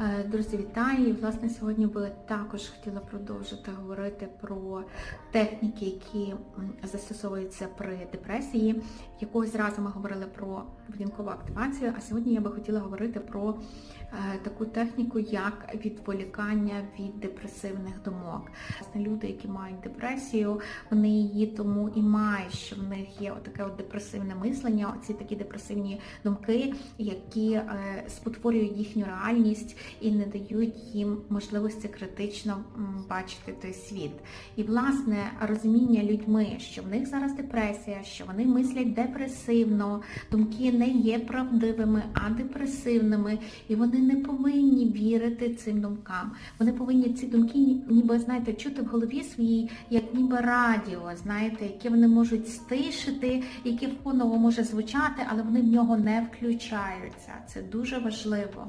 Е, Друзі, вітаю! І, власне, сьогодні би також хотіла продовжити говорити про техніки, які застосовуються при депресії. Якогось разу ми говорили про поведінкову активацію, а сьогодні я би хотіла говорити про е, таку техніку, як відволікання від депресивних думок. Власне, люди, які мають депресію, вони її тому і мають, що в них є таке от депресивне мислення, оці такі депресивні думки, які е, спотворюють їхню реальність і не дають їм можливості критично бачити той світ. І власне розуміння людьми, що в них зараз депресія, що вони мислять депресивно, думки не є правдивими, а депресивними, і вони не повинні вірити цим думкам. Вони повинні ці думки ніби знаєте чути в голові своїй, як ніби радіо, знаєте, яке вони можуть стишити, яке фоново може звучати, але вони в нього не включаються. Це дуже важливо.